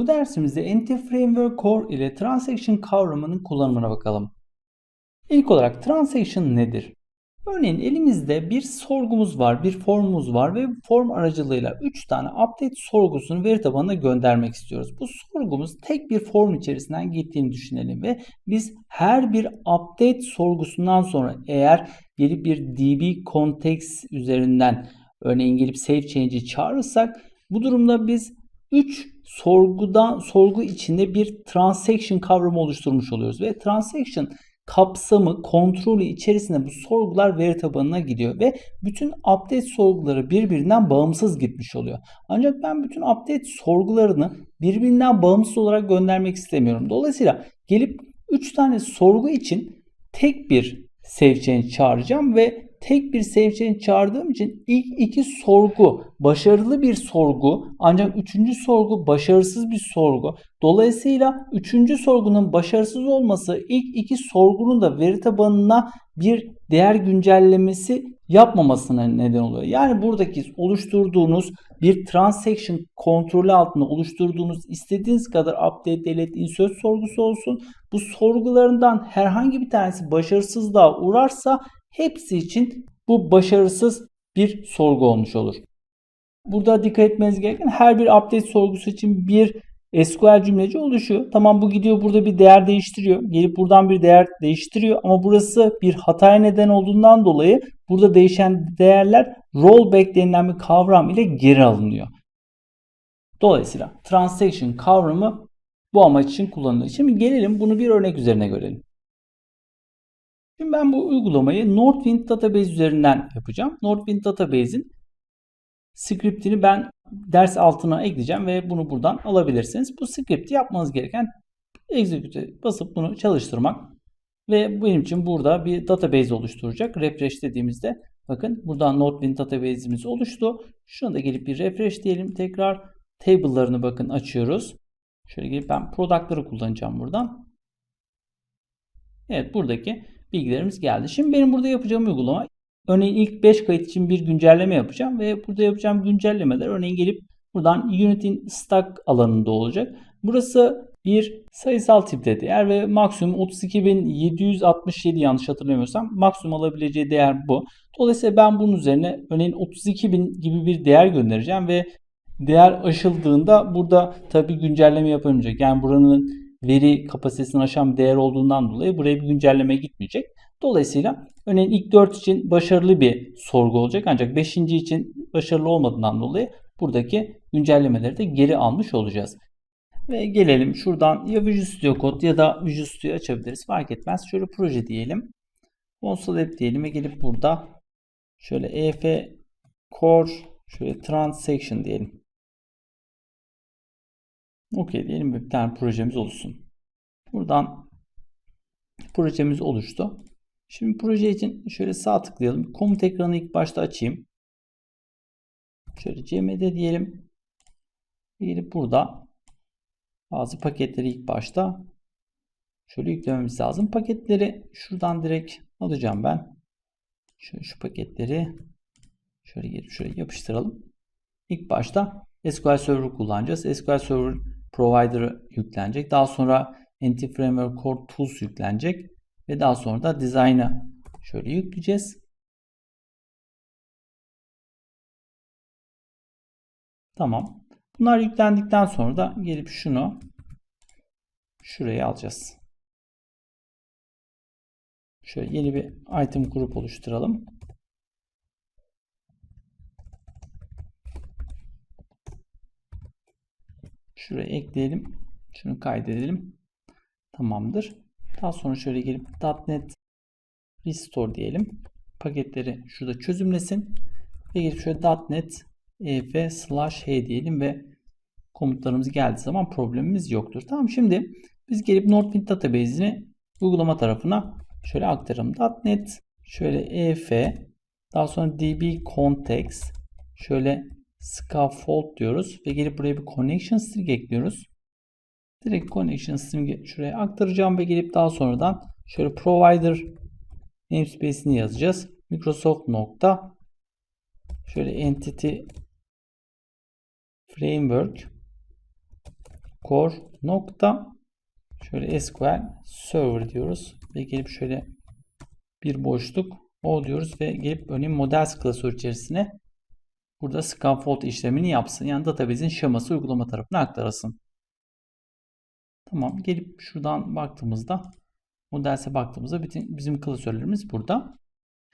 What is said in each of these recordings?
Bu dersimizde Entity Framework Core ile Transaction kavramının kullanımına bakalım. İlk olarak Transaction nedir? Örneğin elimizde bir sorgumuz var, bir formumuz var ve form aracılığıyla 3 tane update sorgusunu veri tabanına göndermek istiyoruz. Bu sorgumuz tek bir form içerisinden gittiğini düşünelim ve biz her bir update sorgusundan sonra eğer gelip bir db context üzerinden örneğin gelip save change'i çağırırsak bu durumda biz 3 sorgudan sorgu içinde bir transaction kavramı oluşturmuş oluyoruz ve transaction kapsamı, kontrolü içerisinde bu sorgular veri tabanına gidiyor ve bütün update sorguları birbirinden bağımsız gitmiş oluyor. Ancak ben bütün update sorgularını birbirinden bağımsız olarak göndermek istemiyorum. Dolayısıyla gelip 3 tane sorgu için tek bir save change çağıracağım ve tek bir change çağırdığım için ilk iki sorgu başarılı bir sorgu ancak üçüncü sorgu başarısız bir sorgu. Dolayısıyla üçüncü sorgunun başarısız olması ilk iki sorgunun da veri tabanına bir değer güncellemesi yapmamasına neden oluyor. Yani buradaki oluşturduğunuz bir transaction kontrolü altında oluşturduğunuz istediğiniz kadar update, delete, insert sorgusu olsun. Bu sorgularından herhangi bir tanesi başarısızlığa uğrarsa hepsi için bu başarısız bir sorgu olmuş olur. Burada dikkat etmeniz gereken her bir update sorgusu için bir SQL cümleci oluşuyor. Tamam bu gidiyor burada bir değer değiştiriyor. Gelip buradan bir değer değiştiriyor ama burası bir hataya neden olduğundan dolayı burada değişen değerler rollback denilen bir kavram ile geri alınıyor. Dolayısıyla transaction kavramı bu amaç için kullanılıyor. Şimdi gelelim bunu bir örnek üzerine görelim. Şimdi ben bu uygulamayı Northwind Database üzerinden yapacağım. Northwind Database'in scriptini ben ders altına ekleyeceğim ve bunu buradan alabilirsiniz. Bu scripti yapmanız gereken execute'e basıp bunu çalıştırmak ve benim için burada bir database oluşturacak. Refresh dediğimizde bakın buradan Northwind database'imiz oluştu. Şuna da gelip bir refresh diyelim. Tekrar table'larını bakın açıyoruz. Şöyle gelip ben product'ları kullanacağım buradan. Evet buradaki bilgilerimiz geldi. Şimdi benim burada yapacağım uygulama örneğin ilk 5 kayıt için bir güncelleme yapacağım ve burada yapacağım güncellemeler örneğin gelip buradan Unity'nin stack alanında olacak. Burası bir sayısal tipte değer ve maksimum 32.767 yanlış hatırlamıyorsam maksimum alabileceği değer bu. Dolayısıyla ben bunun üzerine örneğin 32.000 gibi bir değer göndereceğim ve değer aşıldığında burada tabi güncelleme yapamayacak. Yani buranın veri kapasitesini aşan bir değer olduğundan dolayı buraya bir güncelleme gitmeyecek. Dolayısıyla örneğin ilk 4 için başarılı bir sorgu olacak ancak 5. için başarılı olmadığından dolayı buradaki güncellemeleri de geri almış olacağız. Ve gelelim şuradan ya Visual Studio Code ya da Visual Studio açabiliriz. Fark etmez. Şöyle proje diyelim. Console App diyelim ve gelip burada şöyle EF Core şöyle Transaction diyelim. OK diyelim ve bir tane projemiz oluşsun. Buradan projemiz oluştu. Şimdi proje için şöyle sağ tıklayalım. Komut ekranı ilk başta açayım. Şöyle cmd diyelim. Gelip burada bazı paketleri ilk başta şöyle yüklememiz lazım. Paketleri şuradan direkt alacağım ben. Şöyle şu paketleri şöyle gelip şuraya yapıştıralım. İlk başta SQL Server kullanacağız. SQL Server Provider'ı yüklenecek. Daha sonra Entity Framework Core Tools yüklenecek. Ve daha sonra da Design'ı şöyle yükleyeceğiz. Tamam. Bunlar yüklendikten sonra da gelip şunu şuraya alacağız. Şöyle yeni bir item grup oluşturalım. Şuraya ekleyelim. Şunu kaydedelim. Tamamdır. Daha sonra şöyle gelip .NET Restore diyelim. Paketleri şurada çözümlesin. Ve gelip şöyle .NET EF slash H diyelim ve komutlarımız geldiği zaman problemimiz yoktur. Tamam şimdi biz gelip Northwind database'ini uygulama tarafına şöyle aktaralım. .NET şöyle EF daha sonra DB context şöyle scaffold diyoruz ve gelip buraya bir connection string ekliyoruz. Direkt connection string'i şuraya aktaracağım ve gelip daha sonradan şöyle provider namespace'ini yazacağız. Microsoft nokta şöyle entity framework core nokta şöyle SQL server diyoruz ve gelip şöyle bir boşluk o diyoruz ve gelip örneğin models klasörü içerisine burada scaffold işlemini yapsın. Yani database'in şeması uygulama tarafına aktarılsın. Tamam gelip şuradan baktığımızda modelse baktığımızda bütün bizim klasörlerimiz burada.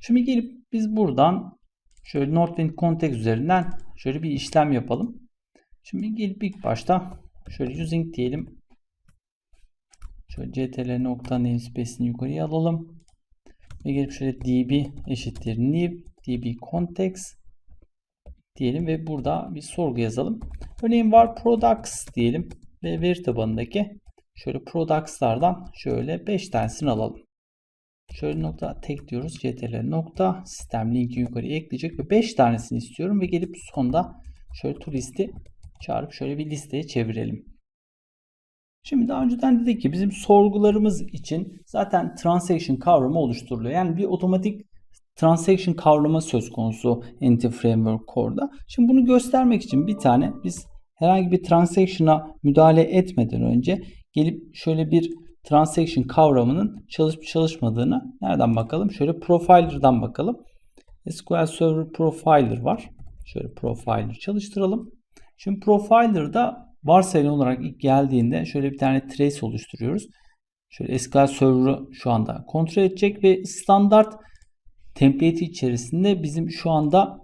Şimdi gelip biz buradan şöyle Northwind context üzerinden şöyle bir işlem yapalım. Şimdi gelip ilk başta şöyle using diyelim. Şöyle ctl nokta yukarıya alalım. Ve gelip şöyle db eşittir new db context diyelim ve burada bir sorgu yazalım. Örneğin var products diyelim ve veri tabanındaki şöyle products'lardan şöyle 5 tanesini alalım. Şöyle nokta tek diyoruz. ctl nokta sistem linki yukarıya ekleyecek ve 5 tanesini istiyorum ve gelip sonda şöyle to çağırıp şöyle bir listeye çevirelim. Şimdi daha önceden dedik ki bizim sorgularımız için zaten transaction kavramı oluşturuluyor. Yani bir otomatik transaction kavramı söz konusu Entity Framework Core'da. Şimdi bunu göstermek için bir tane biz herhangi bir transaction'a müdahale etmeden önce gelip şöyle bir transaction kavramının çalışıp çalışmadığını nereden bakalım? Şöyle profiler'dan bakalım. SQL Server Profiler var. Şöyle profiler çalıştıralım. Şimdi profiler'da varsayılan olarak ilk geldiğinde şöyle bir tane trace oluşturuyoruz. Şöyle SQL Server'ı şu anda kontrol edecek ve standart template içerisinde bizim şu anda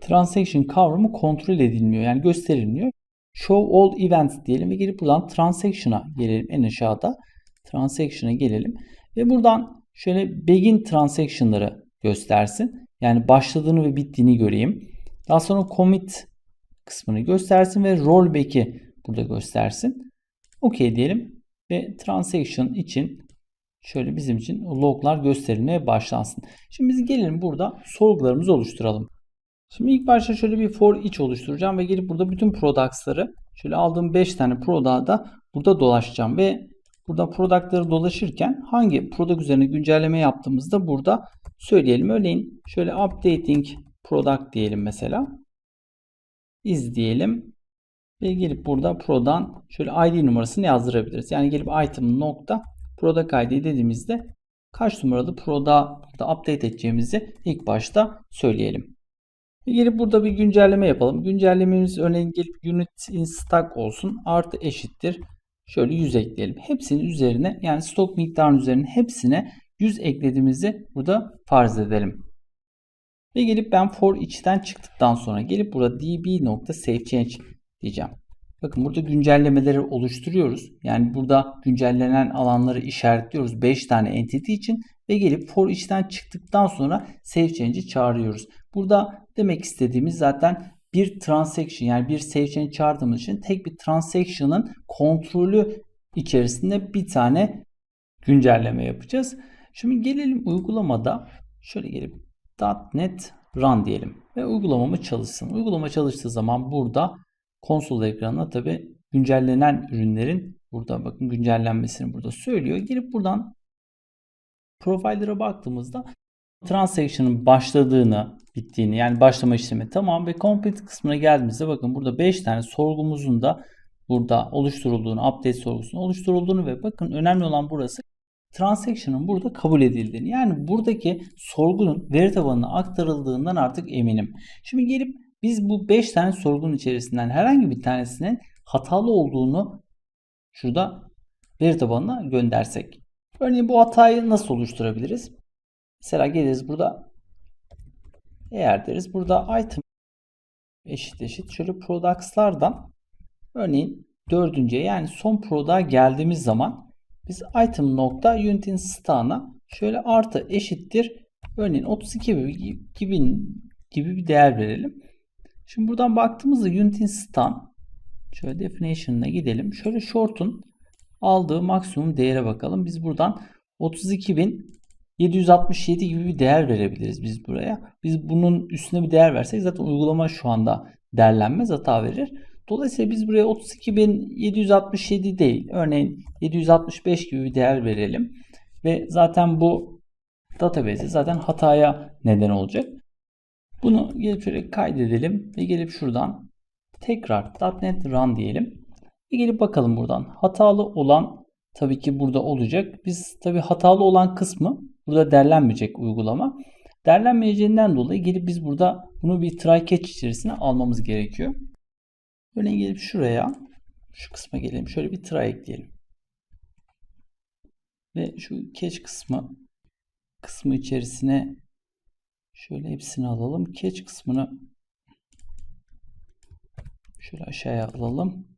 transaction kavramı kontrol edilmiyor. Yani gösterilmiyor. Show all events diyelim ve gelip buradan transaction'a gelelim en aşağıda. Transaction'a gelelim ve buradan şöyle begin transaction'ları göstersin. Yani başladığını ve bittiğini göreyim. Daha sonra commit kısmını göstersin ve rollback'i burada göstersin. OK diyelim ve transaction için şöyle bizim için loglar gösterilmeye başlansın. Şimdi biz gelelim burada sorgularımızı oluşturalım. Şimdi ilk başta şöyle bir for each oluşturacağım ve gelip burada bütün products'ları şöyle aldığım 5 tane product'a da burada dolaşacağım ve burada product'ları dolaşırken hangi product üzerine güncelleme yaptığımızda burada söyleyelim. Örneğin şöyle updating product diyelim mesela. Is diyelim ve gelip burada pro'dan şöyle ID numarasını yazdırabiliriz. Yani gelip item nokta product ID dediğimizde kaç numaralı burada update edeceğimizi ilk başta söyleyelim. Gelip burada bir güncelleme yapalım. Güncellememiz örneğin gelip unit in stock olsun. Artı eşittir. Şöyle 100 ekleyelim. Hepsinin üzerine yani stok miktarının üzerine hepsine 100 eklediğimizi burada farz edelim. Ve gelip ben for içten çıktıktan sonra gelip burada db nokta save change diyeceğim. Bakın burada güncellemeleri oluşturuyoruz. Yani burada güncellenen alanları işaretliyoruz 5 tane entity için ve gelip for içten çıktıktan sonra save change'i çağırıyoruz. Burada demek istediğimiz zaten bir transaction yani bir save change çağırdığımız için tek bir transaction'ın kontrolü içerisinde bir tane güncelleme yapacağız. Şimdi gelelim uygulamada şöyle gelip .NET Run diyelim ve uygulamamı çalışsın. Uygulama çalıştığı zaman burada konsol ekranına tabi güncellenen ürünlerin burada bakın güncellenmesini burada söylüyor. Gelip buradan profiler'a baktığımızda transaction'ın başladığını, bittiğini yani başlama işlemi tamam ve complete kısmına geldiğimizde bakın burada 5 tane sorgumuzun da burada oluşturulduğunu, update sorgusunun oluşturulduğunu ve bakın önemli olan burası transaction'ın burada kabul edildiğini. Yani buradaki sorgunun veri tabanına aktarıldığından artık eminim. Şimdi gelip biz bu 5 tane sorgunun içerisinden herhangi bir tanesinin hatalı olduğunu şurada veri tabanına göndersek. Örneğin bu hatayı nasıl oluşturabiliriz? Mesela geliriz burada eğer deriz burada item eşit eşit şöyle products'lardan örneğin dördüncüye yani son product'a geldiğimiz zaman biz item nokta unitin stağına şöyle artı eşittir örneğin 32 gibi, gibi bir değer verelim. Şimdi buradan baktığımızda unitin stan şöyle definition'ına gidelim. Şöyle short'un aldığı maksimum değere bakalım. Biz buradan 32.767 gibi bir değer verebiliriz biz buraya. Biz bunun üstüne bir değer versek zaten uygulama şu anda değerlenmez hata verir. Dolayısıyla biz buraya 32.767 değil örneğin 765 gibi bir değer verelim. Ve zaten bu database zaten hataya neden olacak. Bunu gelip şöyle kaydedelim ve gelip şuradan tekrar .NET Run diyelim. Bir gelip bakalım buradan. Hatalı olan tabii ki burada olacak. Biz tabii hatalı olan kısmı burada derlenmeyecek uygulama. Derlenmeyeceğinden dolayı gelip biz burada bunu bir try catch içerisine almamız gerekiyor. Örneğin gelip şuraya şu kısma gelelim. Şöyle bir try ekleyelim. Ve şu catch kısmı kısmı içerisine şöyle hepsini alalım. Catch kısmını şöyle aşağıya alalım.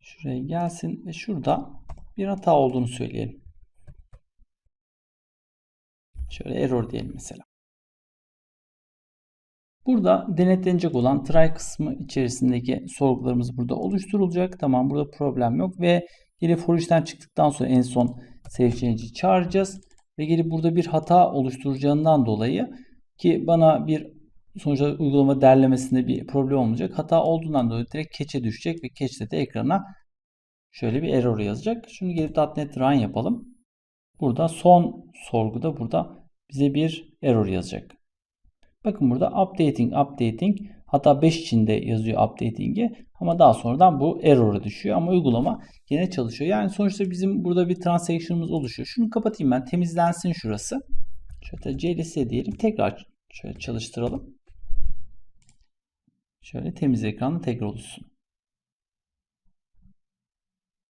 Şuraya gelsin ve şurada bir hata olduğunu söyleyelim. Şöyle error diyelim mesela. Burada denetlenecek olan try kısmı içerisindeki sorgularımız burada oluşturulacak. Tamam burada problem yok ve gelip for işten çıktıktan sonra en son change'i çağıracağız. Ve gelip burada bir hata oluşturacağından dolayı ki bana bir sonuçta uygulama derlemesinde bir problem olmayacak. Hata olduğundan dolayı direkt keçe düşecek ve keçte de ekrana şöyle bir error yazacak. Şimdi gelip .NET Run yapalım. Burada son sorguda burada bize bir error yazacak. Bakın burada updating updating hatta 5 içinde yazıyor updating'i ama daha sonradan bu error'a düşüyor ama uygulama yine çalışıyor. Yani sonuçta bizim burada bir transaction'ımız oluşuyor. Şunu kapatayım ben temizlensin şurası. Şöyle CLS diyelim tekrar şöyle çalıştıralım. Şöyle temiz ekranla tekrar oluşsun.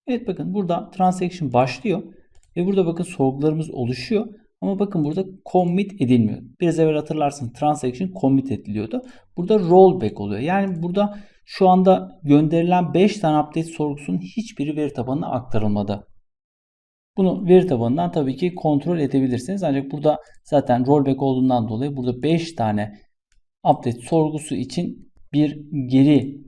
Evet bakın burada transaction başlıyor ve burada bakın sorgularımız oluşuyor. Ama bakın burada commit edilmiyor. Biraz evvel hatırlarsın transaction commit ediliyordu. Burada rollback oluyor. Yani burada şu anda gönderilen 5 tane update sorgusunun hiçbiri veri tabanına aktarılmadı. Bunu veri tabanından tabii ki kontrol edebilirsiniz. Ancak burada zaten rollback olduğundan dolayı burada 5 tane update sorgusu için bir geri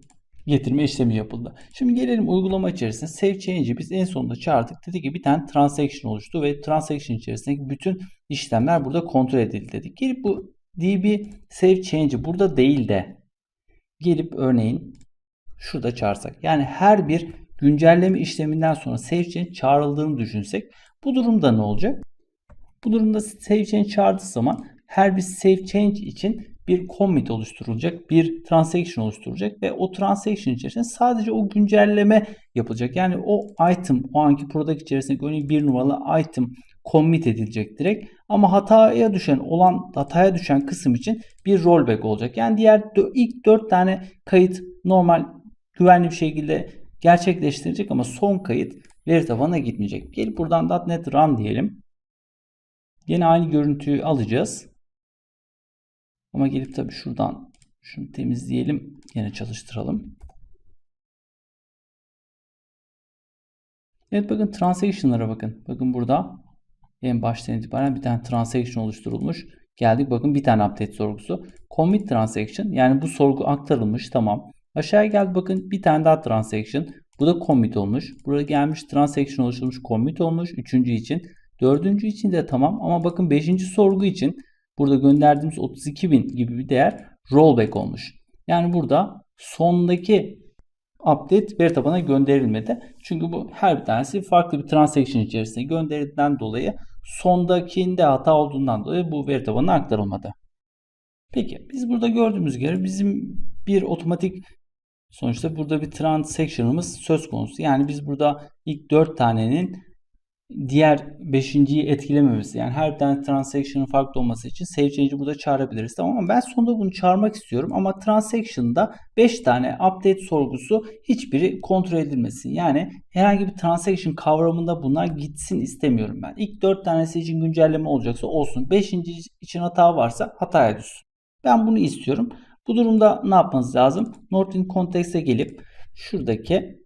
getirme işlemi yapıldı. Şimdi gelelim uygulama içerisinde save change'i biz en sonunda çağırdık. Dedi ki bir tane transaction oluştu ve transaction içerisindeki bütün işlemler burada kontrol edildi dedik. Gelip bu db save change'i burada değil de gelip örneğin şurada çağırsak. Yani her bir güncelleme işleminden sonra save change çağrıldığını düşünsek bu durumda ne olacak? Bu durumda save change çağırdığı zaman her bir save change için bir commit oluşturulacak, bir transaction oluşturulacak ve o transaction içerisinde sadece o güncelleme yapılacak. Yani o item, o anki product içerisinde örneğin bir numaralı item commit edilecek direkt. Ama hataya düşen olan hataya düşen kısım için bir rollback olacak. Yani diğer ilk 4 tane kayıt normal güvenli bir şekilde gerçekleştirecek ama son kayıt veri tabanına gitmeyecek. Gelip buradan .NET Run diyelim. Yine aynı görüntüyü alacağız. Ama gelip tabii şuradan şunu temizleyelim. Yine çalıştıralım. Evet bakın transaction'lara bakın. Bakın burada en baştan itibaren bir tane transaction oluşturulmuş. Geldik bakın bir tane update sorgusu. Commit transaction yani bu sorgu aktarılmış tamam. Aşağıya geldi bakın bir tane daha transaction. Bu da commit olmuş. Burada gelmiş transaction oluşturmuş commit olmuş. Üçüncü için. Dördüncü için de tamam ama bakın beşinci sorgu için Burada gönderdiğimiz 32.000 gibi bir değer rollback olmuş. Yani burada sondaki update veri tabana gönderilmedi. Çünkü bu her bir tanesi farklı bir transaction içerisinde gönderildiğinden dolayı sondakinde hata olduğundan dolayı bu veri tabanına aktarılmadı. Peki biz burada gördüğümüz gibi bizim bir otomatik sonuçta burada bir transaction'ımız söz konusu. Yani biz burada ilk 4 tanenin diğer beşinciyi etkilememesi yani her bir tane transaction'ın farklı olması için save change'i burada çağırabiliriz. Ama ben sonunda bunu çağırmak istiyorum ama transaction'da 5 tane update sorgusu hiçbiri kontrol edilmesin. Yani herhangi bir transaction kavramında bunlar gitsin istemiyorum ben. İlk 4 tanesi için güncelleme olacaksa olsun. 5. için hata varsa hataya düşsün. Ben bunu istiyorum. Bu durumda ne yapmanız lazım? Norton Context'e gelip şuradaki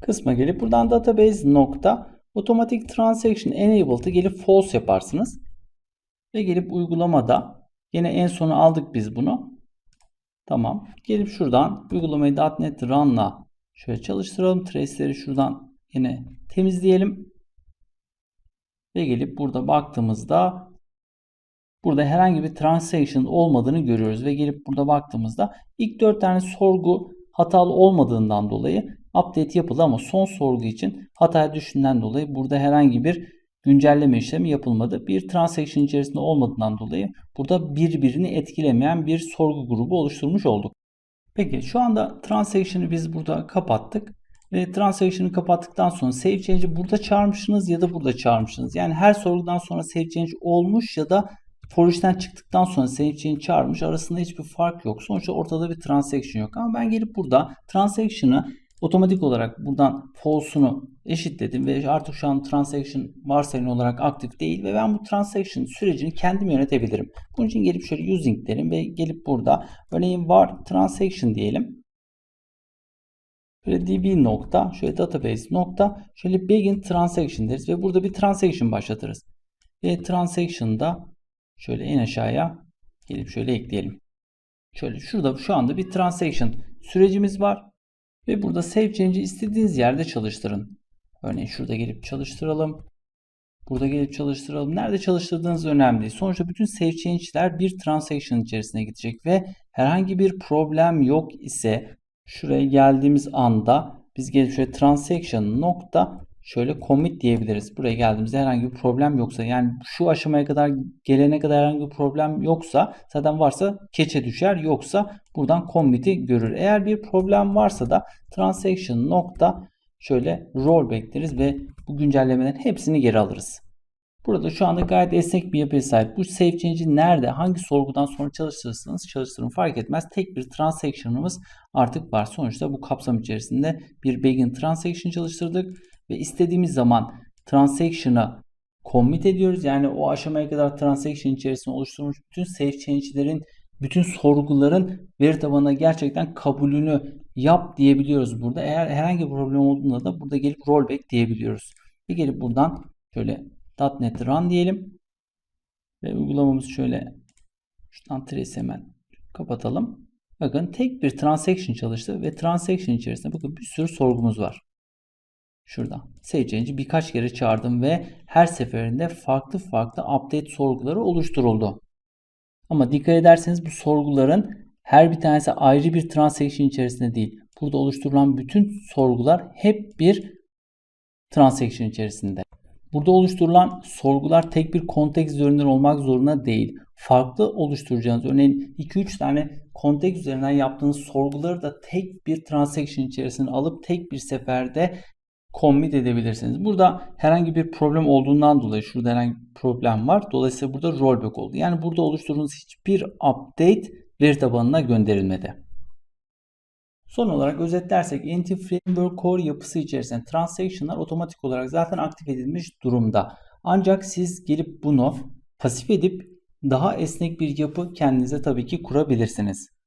kısma gelip buradan database nokta Automatic Transaction Enabled'ı gelip false yaparsınız. Ve gelip uygulamada yine en sona aldık biz bunu. Tamam. Gelip şuradan uygulamayı .NET Run'la şöyle çalıştıralım. Trace'leri şuradan yine temizleyelim. Ve gelip burada baktığımızda burada herhangi bir transaction olmadığını görüyoruz. Ve gelip burada baktığımızda ilk 4 tane sorgu hatalı olmadığından dolayı update yapıldı ama son sorgu için hataya düştüğünden dolayı burada herhangi bir güncelleme işlemi yapılmadı. Bir transaction içerisinde olmadığından dolayı burada birbirini etkilemeyen bir sorgu grubu oluşturmuş olduk. Peki şu anda transaction'ı biz burada kapattık. Ve transaction'ı kapattıktan sonra save change'i burada çağırmışsınız ya da burada çağırmışsınız. Yani her sorgudan sonra save change olmuş ya da for çıktıktan sonra save change çağırmış arasında hiçbir fark yok. Sonuçta ortada bir transaction yok. Ama ben gelip burada transaction'ı otomatik olarak buradan false'unu eşitledim ve artık şu an transaction varsayılan olarak aktif değil ve ben bu transaction sürecini kendim yönetebilirim. Bunun için gelip şöyle using derim ve gelip burada örneğin var transaction diyelim. Şöyle db nokta, şöyle database nokta, şöyle begin transaction deriz ve burada bir transaction başlatırız. Ve transaction'da şöyle en aşağıya gelip şöyle ekleyelim. Şöyle şurada şu anda bir transaction sürecimiz var. Ve burada save change'i istediğiniz yerde çalıştırın. Örneğin şurada gelip çalıştıralım. Burada gelip çalıştıralım. Nerede çalıştırdığınız önemli değil. Sonuçta bütün save change'ler bir transaction içerisine gidecek ve herhangi bir problem yok ise şuraya geldiğimiz anda biz gelip şöyle transaction nokta şöyle commit diyebiliriz. Buraya geldiğimizde herhangi bir problem yoksa yani şu aşamaya kadar gelene kadar herhangi bir problem yoksa zaten varsa keçe düşer yoksa buradan commit'i görür. Eğer bir problem varsa da transaction nokta şöyle rollback deriz ve bu güncellemelerin hepsini geri alırız. Burada şu anda gayet esnek bir yapıya sahip. Bu save change'i nerede, hangi sorgudan sonra çalıştırırsanız çalıştırın fark etmez. Tek bir transaction'ımız artık var. Sonuçta bu kapsam içerisinde bir begin transaction çalıştırdık ve istediğimiz zaman transaction'a commit ediyoruz. Yani o aşamaya kadar transaction içerisinde oluşturulmuş bütün save change'lerin, bütün sorguların veri tabanına gerçekten kabulünü yap diyebiliyoruz burada. Eğer herhangi bir problem olduğunda da burada gelip rollback diyebiliyoruz. Ve gelip buradan şöyle .NET Run diyelim. Ve uygulamamız şöyle şuradan trace hemen kapatalım. Bakın tek bir transaction çalıştı ve transaction içerisinde bakın bir sürü sorgumuz var. Şurada. Change'i birkaç kere çağırdım ve her seferinde farklı farklı update sorguları oluşturuldu. Ama dikkat ederseniz bu sorguların her bir tanesi ayrı bir transaction içerisinde değil. Burada oluşturulan bütün sorgular hep bir transaction içerisinde. Burada oluşturulan sorgular tek bir konteks üzerinden olmak zorunda değil. Farklı oluşturacağınız örneğin 2-3 tane konteks üzerinden yaptığınız sorguları da tek bir transaction içerisine alıp tek bir seferde commit edebilirsiniz. Burada herhangi bir problem olduğundan dolayı şurada herhangi bir problem var. Dolayısıyla burada rollback oldu. Yani burada oluşturduğunuz hiçbir update veri tabanına gönderilmedi. Son olarak özetlersek Entity Framework Core yapısı içerisinde transaction'lar otomatik olarak zaten aktif edilmiş durumda. Ancak siz gelip bunu pasif edip daha esnek bir yapı kendinize tabii ki kurabilirsiniz.